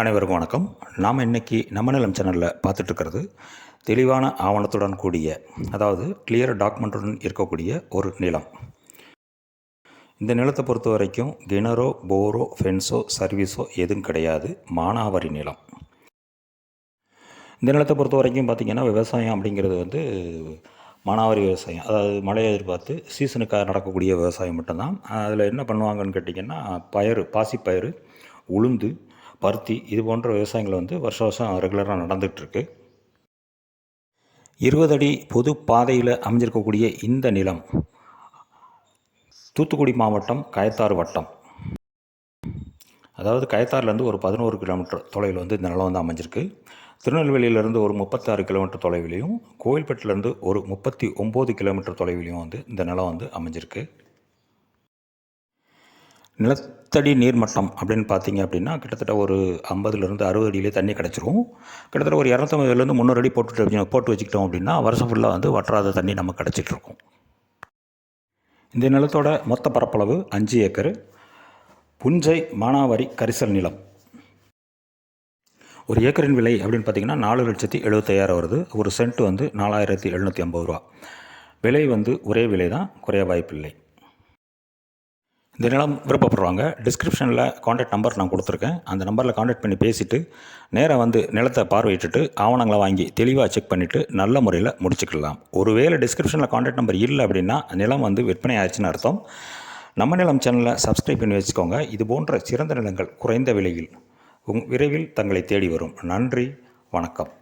அனைவருக்கும் வணக்கம். நாம் இன்றைக்கி நம்ம நிலம் சேனலில் பார்த்துட்ருக்கிறது தெளிவான ஆவணத்துடன் கூடிய அதாவது கிளியர் டாக்குமெண்ட்டுடன் இருக்கக்கூடிய ஒரு நிலம். இந்த நிலத்தை பொறுத்த வரைக்கும் கிணறோ போரோ ஃபென்ஸோ சர்வீஸோ எதுவும் கிடையாது. மானாவாரி நிலம். இந்த நிலத்தை பொறுத்த வரைக்கும் பார்த்திங்கன்னா விவசாயம் அப்படிங்கிறது வந்து மானாவாரி விவசாயம். அதாவது மழையை எதிர்பார்த்து சீசனுக்காக நடக்கக்கூடிய விவசாயம் மட்டும்தான். அதில் என்ன பண்ணுவாங்கன்னு கேட்டிங்கன்னா பயிறு பாசிப்பயிறு உளுந்து பருத்தி இது போன்ற விவசாயங்கள் வந்து வருஷ வருஷம் ரெகுலராக நடந்துகிட்ருக்கு. இருபது அடி பொது பாதையில் அமைஞ்சிருக்கக்கூடிய இந்த நிலம் தூத்துக்குடி மாவட்டம் கயத்தாறு வட்டம். அதாவது கயத்தாறுலேருந்து ஒரு பதினோரு கிலோமீட்டர் தொலைவில் வந்து இந்த நிலம் வந்து அமைஞ்சிருக்கு. திருநெல்வேலியிலேருந்து ஒரு முப்பத்தாறு கிலோமீட்டர் தொலைவிலையும் கோவில்பட்டிலேருந்து ஒரு முப்பத்தி ஒம்பது கிலோமீட்டர் தொலைவிலையும் வந்து இந்த நிலம் வந்து அமைஞ்சிருக்கு. நிலத்தடி நீர்மட்டம் அப்படின்னு பார்த்தீங்க அப்படின்னா கிட்டத்தட்ட ஒரு ஐம்பதுலேருந்து அறுபது அடியிலே தண்ணி கிடச்சிரும். கிட்டத்தட்ட ஒரு இரநூத்தம்பதுலேருந்து முந்நூறு அடி போட்டு போட்டு வச்சுக்கிட்டோம் அப்படின்னா வருஷம் ஃபுல்லாக வந்து வற்றாத தண்ணி நமக்கு கிடச்சிட்டுருக்கோம் இந்த நிலத்தோட மொத்த பரப்பளவு அஞ்சு ஏக்கர். புஞ்சை மானாவாரி கரிசல் நிலம். ஒரு ஏக்கரின் விலை அப்படின்னு பார்த்தீங்கன்னா நாலு லட்சத்தி எழுபத்தையாயிரம் வருது. ஒரு சென்ட் வந்து நாலாயிரத்தி எழுநூற்றி ஐம்பது ரூபா. விலை வந்து ஒரே விலை தான் குறைய வாய்ப்பில்லை. இந்த நிலம் விருப்பப்படுறவங்க டிஸ்கிரிப்ஷனில் காண்டாக்ட் நம்பர் நான் கொடுத்துருக்கேன். அந்த நம்பரில் காண்டாக்ட் பண்ணி பேசிவிட்டு நேராக வந்து நிலத்தை பார்வையிட்டுட்டு ஆவணங்களை வாங்கி தெளிவாக செக் பண்ணிவிட்டு நல்ல முறையில் முடிச்சுக்கலாம். ஒருவேளை டிஸ்கிரிப்ஷனில் காண்டாக்ட் நம்பர் இல்லை அப்படின்னா நிலம் வந்து விற்பனை ஆயிடுச்சுன்னு அர்த்தம். நம்ம நிலம் சேனலை சப்ஸ்கிரைப் பண்ணி வச்சுக்கோங்க. இது போன்ற சிறந்த நிலங்கள் குறைந்த விலையில் உங் விரைவில் தங்களை தேடி வரும். நன்றி வணக்கம்.